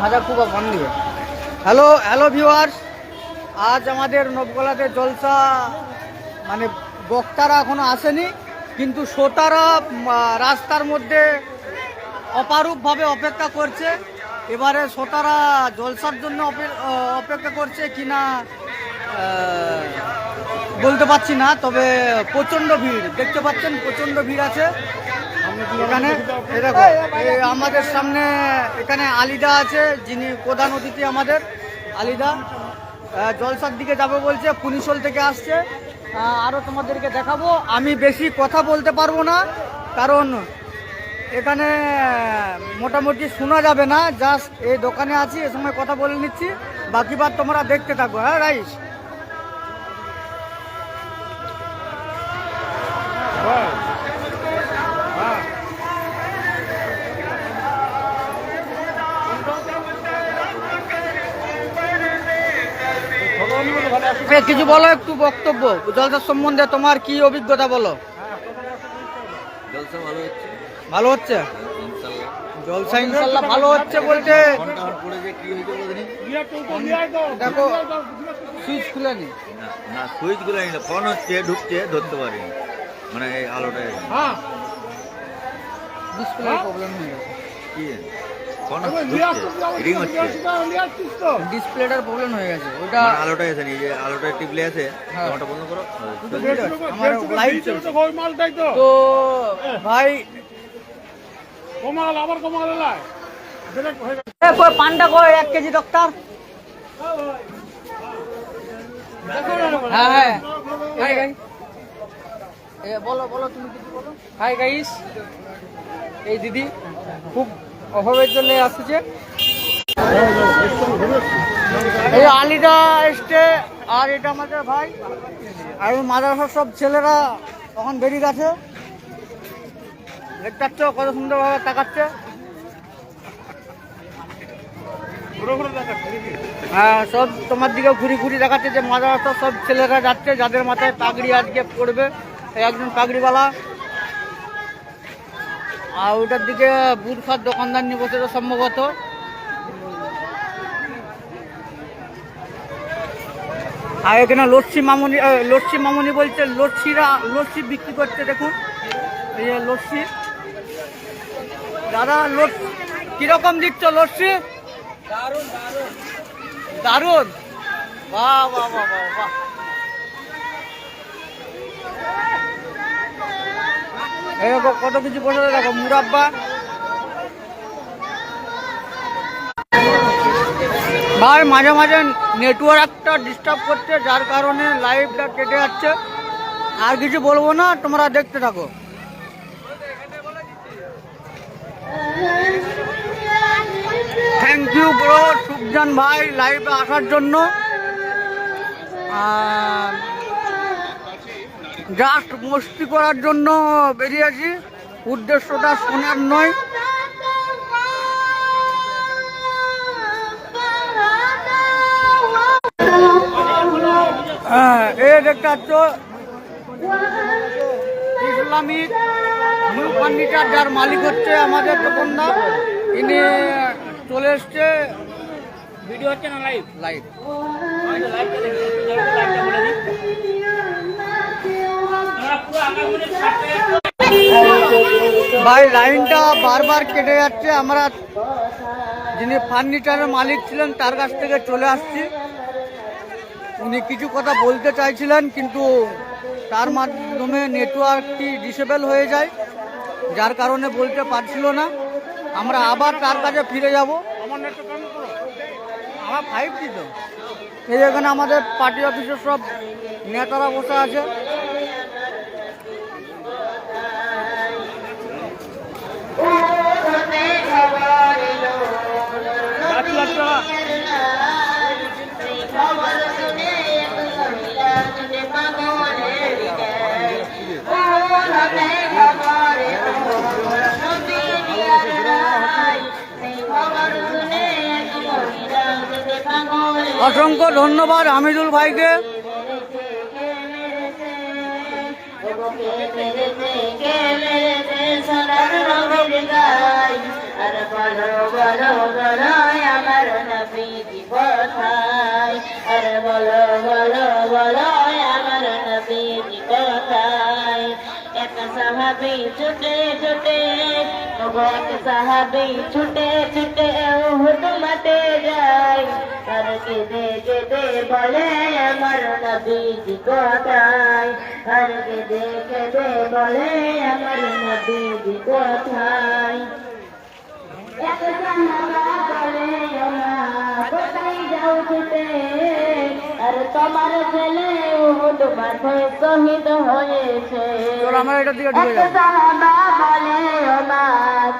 ভাজা hello hello viewers আজ আমাদের নবগোলাতে জলসা মানে বক্তারা এখনও আসেনি, কিন্তু শ্রোতারা রাস্তার মধ্যে অপারূপভাবে অপেক্ষা করছে। এবারে শ্রোতারা জলসার জন্য অপে- অপেক্ষা করছে কিনা বলতে পারছি না, তবে প্রচণ্ড ভিড়, দেখতে পাচ্ছেন প্রচণ্ড ভিড় আছে। এখানে এই আমাদের সামনে এখানে আলিদা আছে যিনি প্রধান অতিথি আমাদের আলিদা। জলসার দিকে যাবে বলছে পুনিশল থেকে আসছে। আহ, আরও তোমাদেরকে দেখাবো। আমি বেশি কথা বলতে পারব না কারণ এখানে মোটামুটি শোনা যাবে না জাস্ট এই দোকানে আছি এ সময় কথা বলে নিচ্ছি। বাকি বার তোমরা দেখতে থাকো হ্যাঁ রাইস? কিছু বলো একটু বক্তব্য জলসার সম্বন্ধে তোমার কি অভিজ্ঞতা বলো? ভালো হচ্ছে। ভালো হচ্ছে? জলসা ইনশাল্লাহ ভালো হচ্ছে বলতে। দেখো সুইচ খুলেনি। না না সুইচগুলো না ফোন হচ্ছে ঢুকছে ধরতে পারিনি। মানে এই আলোটা ডিসপ্লে প্রবলেম হয়ে গেছে। কি রিং হচ্ছে। ডিসপ্লেটার প্রবলেম হয়ে গেছে। ওটা মানে আলোটা এসে নি যে আলোটা টিপলে আছে হ্যাঁ। বন্ধ করো। দুটো red আছে, আমার লাইভ চলছে তো। ভাই। কমাল আবার কমাল এলাই কই পান্ডা কই এক কেজি ডক্টর হ্যাঁ হ্যাঁ। এ বলো বলো তুমি কিছু বলো। হাই গাইস এই দিদি খুব অভাবের জন্য আসছে। এই আলিদা এসছে, আর এটা আমাদের ভাই। আর মাদ্রাসার সব ছেলেরা তখন বেরিয়ে গেছে। দেখতে কত সুন্দরভাবে তাকাচ্ছে। হ্যাঁ সব তোমার দিকে ঘুরি ঘুরি দেখাচ্ছে যে মাদ্রাসা সব ছেলেরা যাচ্ছে, যাদের মাথায় পাগড়ি আজকে পড়বে একজন পাগড়িওয়ালা। আর ওটার দিকে বুরখার দোকানদার নিয়ে বসেছে সম্ভবত। আর এখানে লস্যি মামনি লস্যি মামনি বলছে, লস্যিরা, লস্যি বিক্রি করছে, দেখুন। এই যে লস্যি। দাদা লস্যি কীরকম দিচ্ছ লস্যি? দারুণ বাহ বাহ বাহ বাহ বাহ। দেখো, কত কিছু বসে দেখো, মুরাব্বা। ভাই, মাঝে মাঝে নেটওয়ার্কটা ডিস্টার্ব করছে, যার কারণে লাইভটা কেটে যাচ্ছে। আর কিছু বলব না, তোমরা দেখতে থাকো। থ্যাংক ইউ ব্রো সুখজান ভাই লাইভে আসার জন্য। জাস্ট মস্তি করার জন্য বেরিয়েছি উদ্দেশ্যটা শোনার নয়। হ্যাঁ, এই দেখতে পাচ্ছ ইসলামিক নিউ ফার্নিচার যার মালিক হচ্ছে আমাদের দোকানদার ইনি চলে এসছে। ভিডিও হচ্ছে না লাইভ লাইভ ভাই লাইনটা বারবার কেটে যাচ্ছে। আমরা যিনি ফার্নিচারের মালিক ছিলেন তার কাছ থেকে চলে আসছি। উনি কিছু কথা বলতে চাইছিলেন কিন্তু তার মাধ্যমে নেটওয়ার্কটি ডিসেবল হয়ে যায় যার কারণে বলতে পারছিল না। আমরা আবার তার কাছে ফিরে যাব। আমার ফাইভ জি তো। এই এখানে আমাদের পার্টি অফিসের সব নেতারা বসে আছে। অসংখ্য ধন্যবাদ হামিদুল ভাইকে। আর বলো বলো বলো আমার নবীজি কোথায়? আর বলো বলো বলো সাহাবি ছুটে ছুটে এক সাহাবি ছুটে ছুটে উহুদ মাঠে যায়। আর কেঁদে কেঁদে বলে, আমার নবীজি কোথায়? আর কেঁদে কেঁদে বলে, আমার নবীজি কোথায়? এক সাহাবা বলে কোথায় যাও ছুটে? আর তোমার ছেলে উহুদ মাঠে শহীদ হয়েছে। সাহাবা বলে ওমা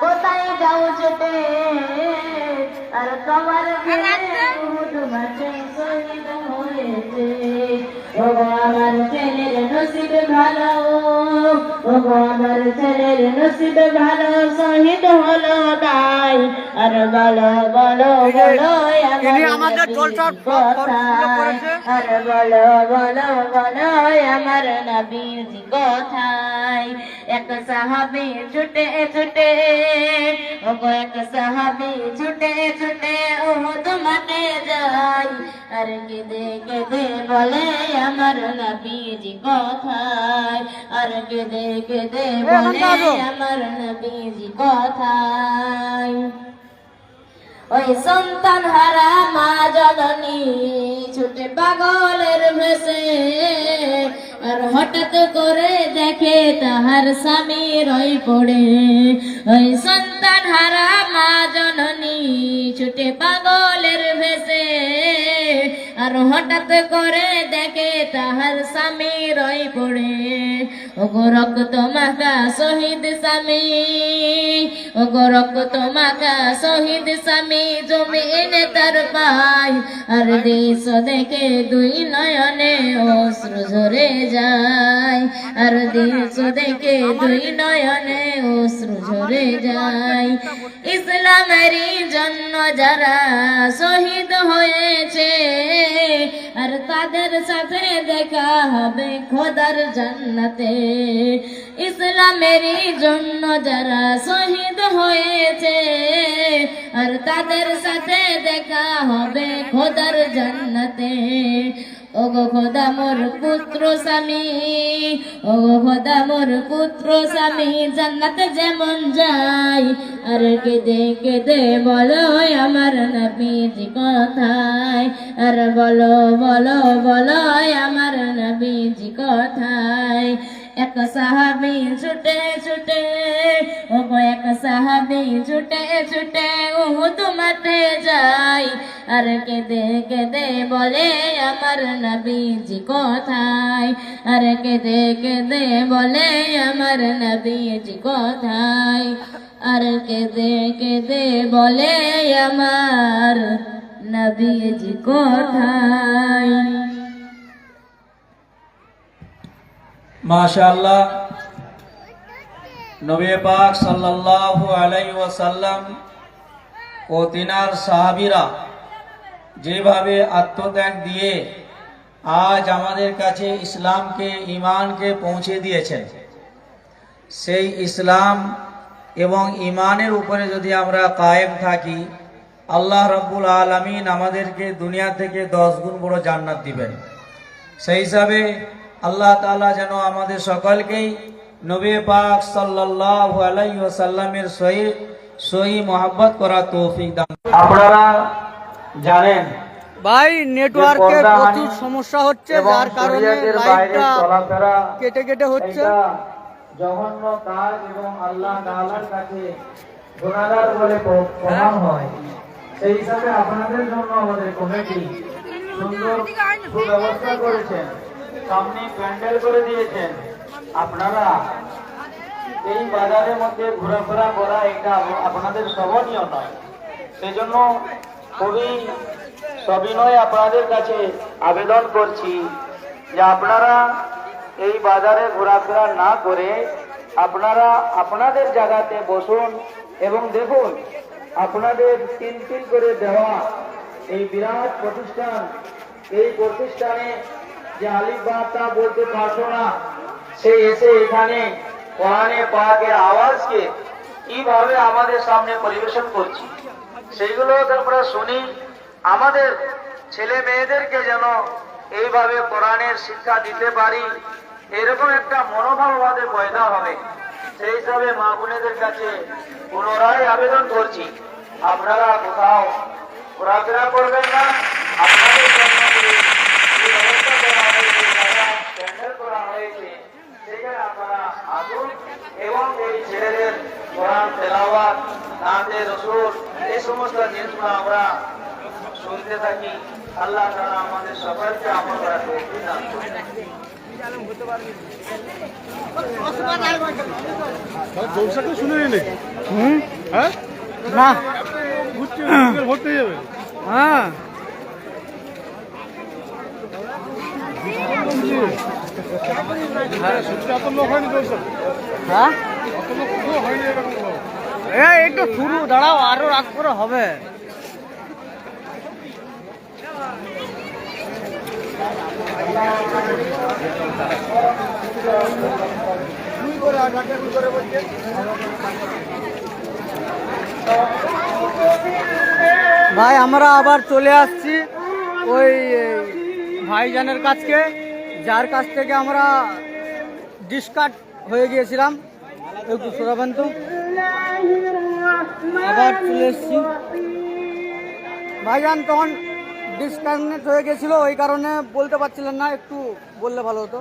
কোথায় যাও ছুটে আর তোমার ছেলে উহুদ মাঠে শহীদ হয়েছে। ওগো আমার ছেলের নসিব ভালো ওগো আমার ছেলের নসিব ভালো শহীদ হলো তাই। আর বলো বলো বলো আমাদের। আর বলো বলো বলো আমার নবীজি কোথায়? এক সাহাবি ছুটে ছুটে ওগো এক সাহাবি ছুটে ছুটে উহুদ মাঠে যায়। আর কেঁদে কেঁদে বলে আমার নবীজি কোথায়। আর কেঁদে কেঁদে বলে আমার নবীজি কোথায়। ওই সন্তান হারা মা জননী ছুটে পাগলের ভেসে। আর হঠাৎ করে দেখে তাহার স্বামী রই পড়ে। ওই সন্তান হারা মা জননী ছুটে পাগলের ভেসে। আর হঠাৎ করে দেখে তাহার স্বামী রই পড়ে। ওগো রক্ত মাখা শহীদ স্বামী, ওগো রক্ত মাখা শহীদ স্বামী জমি এনে তার পায়। আর দেশ দেখে দুই নয়নে অশ্রু ঝরে যায়। আর দেশ দেখে দুই নয়নে অশ্রু ঝরে যায়। ইসলামেরই জন্য যারা শহীদ হয়েছে আর তাদের সাথে দেখা হবে খোদার জান্নাতে ইসলামেরই জন্য যারা শহীদ হয়েছে আর তাদের সাথে দেখা হবে খোদার জান্নাতে ওগো খোদা মোর পুত্র স্বামী, ওগো খোদা মোর পুত্র স্বামী, জান্নাতে যেমন যায়। আর কেঁদে কেঁদে বলো আমার নবীজি কথায়, আর বলো বলো বলো আমার নবীজি কথায় এক সাহাবি ছুটে ছুটে ও এক সাহাবি ছুটে ছুটে, উহুদ মাঠে যাই আর কেঁদে কেঁদে বলে, আমার নবীজি কোথায়? আর কেঁদে কেঁদে বলে, আমার নবীজি কোথায়? আর কেঁদে কেঁদে বলে, আমার নবীজি কোথায়? মাশাআল্লাহ। নবী পাক সাল্লাল্লাহু আলাইহি ওয়াসাল্লাম ও তিনার সাহাবীরা যেভাবে আত্মত্যাগ দিয়ে আজ আমাদের কাছে ইসলামকে ইমানকে পৌঁছে দিয়েছেন, সেই ইসলাম এবং ইমানের উপরে যদি আমরা কায়েম থাকি, আল্লাহ রব্বুল আলমিন আমাদেরকে দুনিয়া থেকে দশ গুণ বড় জান্নাত দিবেন। সেই হিসাবে আল্লাহ তাআলা যেন আমাদের সকলকেই নবী পাক সাল্লাল্লাহু আলাইহি ওয়াসাল্লামের সহি সহি মোহাব্বত করা তৌফিক দান আপনারা জানেন ভাই নেটওয়ার্কের পর্দা প্রচুর সমস্যা হচ্ছে যার কারণে লাইভটা কেটে কেটে হচ্ছে। জঘন্য কাজ এবং আল্লাহ তাআলার কাছে গুনাহগার বলে প্রমাণ হয়। সেই হিসাবে আপনাদের জন্য আমাদের কমিটি সুন্দর সুব্যবস্থা করেছেন। সামনে প্যান্ডেল করে দিয়েছেন। আপনারা এই বাজারের মধ্যে ঘোরাফেরা করা এটা আপনাদের শোভনীয় নয়। সেজন্য খুবই সবিনয় আপনাদের কাছে আবেদন করছি যে আপনারা এই বাজারে ঘোরাফেরা না করে আপনারা আপনাদের জায়গাতে বসুন এবং দেখুন আপনাদের তিন তিন করে দেওয়া এই বিরাট প্রতিষ্ঠান, এই প্রতিষ্ঠানে যে আলিফবাতা বলতে পারতো না, সে এসে এখানে কোরআনে পাকের আওয়াজকে কীভাবে আমাদের সামনে পরিবেশন করছি, সেইগুলো আমরা শুনি। আমাদের ছেলে মেয়েদেরকে যেন এইভাবে কোরআনের শিক্ষা দিতে পারি, এরকম একটা মনোভাব আমাদের পয়দা হবে। সেই হিসাবে মা বোনেদের কাছে পুনরায় আবেদন করছি, আপনারা কোথাও ঘোরাফেরা করবেন না, আপনাদের জন্য যে যে ব্যবস্থা করা হয়েছে যারা প্যান্ডেল করা হয়েছে সেখানে আপনারা আসুন এবং এই ছেলেদের কোরআন তেলাওয়াত নাতে রসুল এই সমস্ত জিনিসগুলো আমরা শুনতে থাকি। আল্লাহ তারা আমাদের সকলকে আমল করার দান করুন। শুনে নিলে হুম? হ্যাঁ? না। ভর্তি যাবে। হ্যাঁ। হ্যাঁ? তো শুরু, দাঁড়াও, আরও করে হবে। ভাই, আমরা আবার চলে আসছি ওই ভাইজানের কাছকে। যার কাছ থেকে আমরা ডিসকাট হয়ে গিয়েছিলাম, একটু শোনাবেন তো। আবার চলে এসছি। ভাইজান তখন ডিসকানেক্ট হয়ে গেছিল ওই কারণে বলতে পারছিলেন না, একটু বললে ভালো হতো।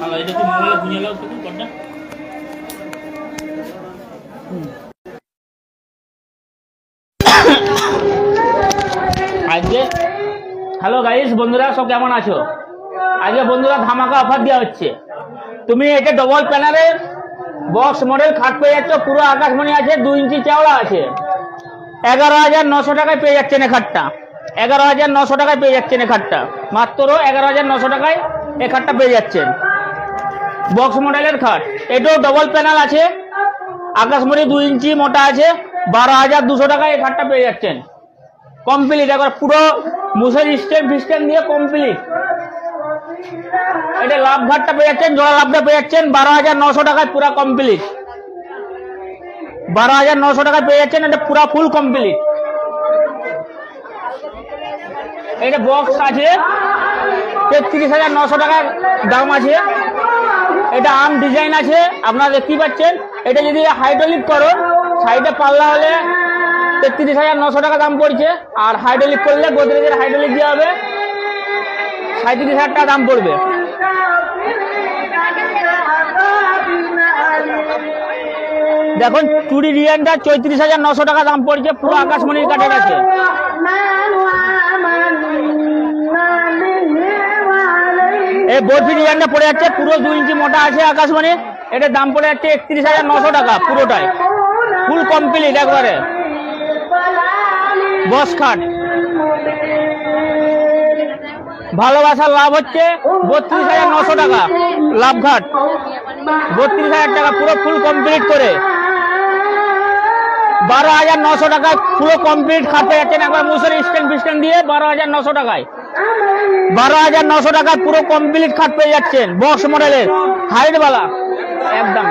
হ্যালো এটা একটু মোবাইলে বুঝে নাও একটু হ্যালো গাইস বন্ধুরা, সব কেমন আছো? আজকে বন্ধুরা ধামাকা অফার দেওয়া হচ্ছে। তুমি এটা ডবল প্যানারের বক্স মডেল খাট পেয়ে যাচ্ছ, পুরো আকাশমণি আছে দুই ইঞ্চি চওড়া আছে। এগারো হাজার নশো টাকায় পেয়ে যাচ্ছেন এ খাটটা। এগারো হাজার নশো টাকায় পেয়ে যাচ্ছেন এ খাটটা। মাত্র এগারো হাজার নশো টাকায় এ খাটটা পেয়ে যাচ্ছেন বক্স মডেলের খাট। এটাও ডবল প্যানেল আছে। আকাশমণি দুই ইঞ্চি মোটা আছে। বারো হাজার দুশো টাকায় এ খাটটা পেয়ে যাচ্ছেন। কমপ্লিট, একবার পুরো মুসের স্টেন ফিস্টেন দিয়ে কমপ্লিট। এটা লাভ ঘাটটা পেয়ে যাচ্ছেন, জোড়া লাভটা পেয়ে যাচ্ছেন, বারো হাজার নশো টাকায় পুরো কমপ্লিট। বারো হাজার নশো টাকায় পেয়ে যাচ্ছেন, এটা পুরো ফুল কমপ্লিট। এটা বক্স আছে, তেত্রিশ হাজার নশো টাকার দাম আছে। এটা আম ডিজাইন আছে, আপনারা দেখতেই পাচ্ছেন। এটা যদি হাইড্রোলিক করো সাইডে পাল্লা হলে তেত্রিশ হাজার নশো টাকা দাম পড়ছে। আর হাইড্রোলিক করলে গোদরেজের হাইড্রোলিক দেওয়া হবে। সাঁত্রিশ হাজার টাকা দাম পড়বে। দেখুন, চুরি ডিজাইনটা চৌত্রিশ হাজার নশো টাকা দাম পড়ছে, পুরো আকাশমণির কাঠের আছে এই বরফি ডিজাইনটা পড়ে যাচ্ছে, পুরো দুই ইঞ্চি মোটা আছে আকাশমণি এটার দাম পড়ে যাচ্ছে একত্রিশ হাজার নশো টাকা পুরোটাই ফুল কমপ্লিট একবারে। বস খাট ভালোবাসার লাভ হচ্ছে বত্রিশ হাজার নশো টাকা লাভ ঘাট বত্রিশ হাজার টাকা পুরো ফুল কমপ্লিট করে। বারো হাজার নশো টাকায় পুরো কমপ্লিট খাটতে যাচ্ছেন একবার মুসের স্ট্যান্ড ফিস্ট্যান্ড দিয়ে বারো হাজার নশো টাকায়। বারো হাজার নশো টাকায় পুরো কমপ্লিট খাট পেয়ে যাচ্ছেন বক্স মডেলের হাইটওয়ালা, একদম।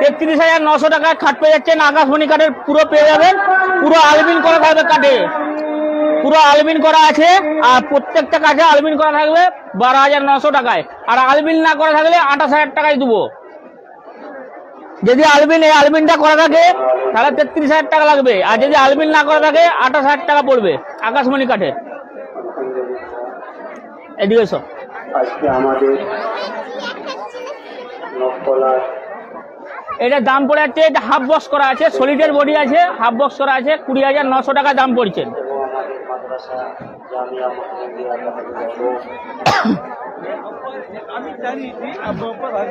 তেত্রিশ হাজার নশো টাকায় খাট পেয়ে যাচ্ছেন আকাশমণি কাঠের পুরো পেয়ে যাবেন। পুরো আলবিন করা থাকবে কাঠে। পুরো আলবিন করা আছে। আর প্রত্যেকটা কাঠে আলবিন করা থাকবে বারো হাজার নশো টাকায়। আর আলবিন না করা থাকলে আঠাশ হাজার টাকায় দেবো। যদি আলবিন, এই আলবিনটা করা থাকে, তাহলে তেত্রিশ হাজার টাকা লাগবে। আর যদি আলবিন না করা থাকে, আঠাশ হাজার টাকা পড়বে আকাশমণি কাঠের এদিকে এসো। আজকে আমাদের নকলার এটার দাম পড়ে যাচ্ছে, এটা হাফ বক্স করা আছে সলিডের বডি আছে হাফ বক্স করা আছে, কুড়ি হাজার নশো টাকা দাম পড়ছে।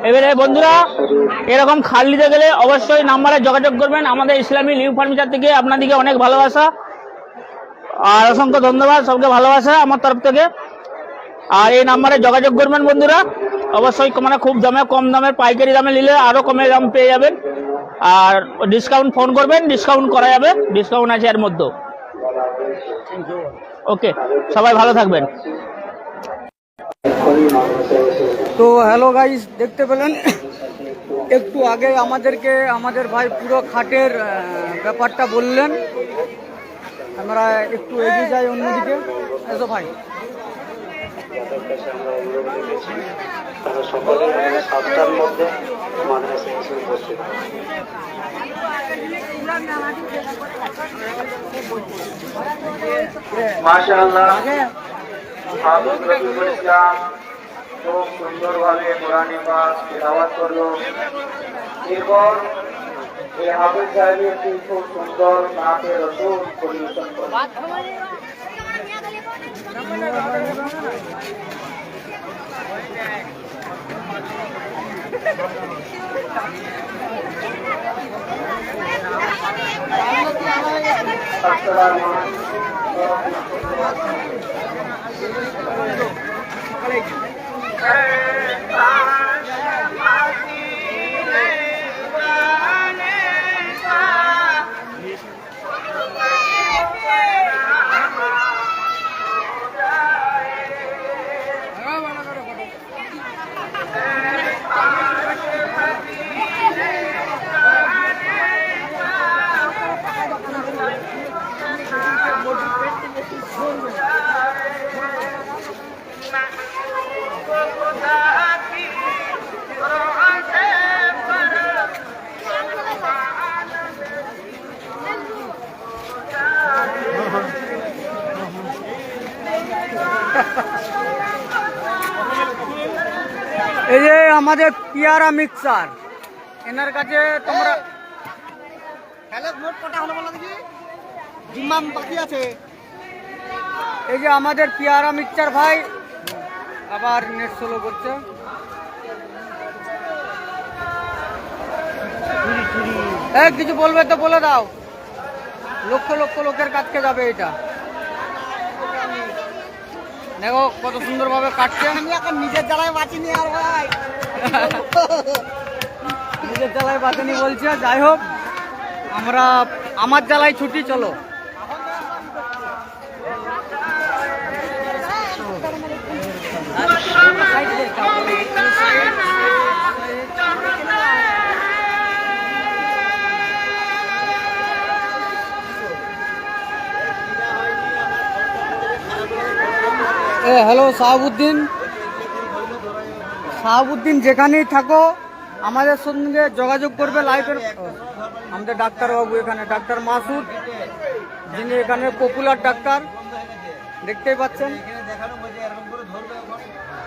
এবারে বন্ধুরা, এরকম খাল নিতে গেলে অবশ্যই নাম্বারে যোগাযোগ করবেন। আমাদের ইসলামী লিউ ফার্নিচার থেকে আপনাদেরকে অনেক ভালোবাসা। আর অসংখ্য ধন্যবাদ, সবকে ভালোবাসা আমার তরফ থেকে। আর এই নাম্বারে যোগাযোগ করবেন বন্ধুরা। অবশ্যই মানে খুব দামে, কম দামের পাইকারি দামে নিলে আরও কমে দাম পেয়ে যাবেন। আর ডিসকাউন্ট ফোন করবেন ডিসকাউন্ট করা যাবে ডিসকাউন্ট আছে এর মধ্যে ওকে সবাই ভালো থাকবেন। তো হ্যালো গাইস দেখতে পেলেন? একটু আগে আমাদেরকে, আমাদের ভাই পুরো খাটের ব্যাপারটা বললেন। আমরা একটু এগিয়ে যাই অন্যদিকে। এসো ভাই। যাদের কাছে আমরা অনুরোধ রেখেছি, তারা সকলে আমাদের সাতটার মধ্যে মাদ্রাসায় এসে উপস্থিত মাশাআল্লাহ ইসলাম খুব সুন্দরভাবে কোরআনে পাক তেলাওয়াত করল। এরপর এই হাফিজ সাহেব একটি খুব সুন্দর নাচে রসুল পরিবেশন করল। আসসালামু এই যে আমাদের পিয়ারা মিক্সার। এনার কাছে তোমরা এই যে আমাদের পিয়ারা মিক্সার ভাই আবার নেট স্লো করছে। কিছু বলবে তো বলে দাও। লক্ষ লক্ষ লোকের কাছকে যাবে এটা। দেখো কত সুন্দরভাবে কাটছে। আমি এখন নিজের জ্বালায় বাঁচিনি আর ভাই। নিজের জ্বালায় বাঁচিনি বলছে যাই হোক আমরা আমার জ্বালায় ছুটি চলো। হ্যালো শাহাবুদ্দিন শাহাবুদ্দিন যেখানেই থাকো, আমাদের সঙ্গে যোগাযোগ করবে লাইফের আমাদের ডাক্তারবাবু এখানে, ডাক্তার মাসুদ, যিনি এখানে পপুলার ডাক্তার, দেখতেই পাচ্ছেন।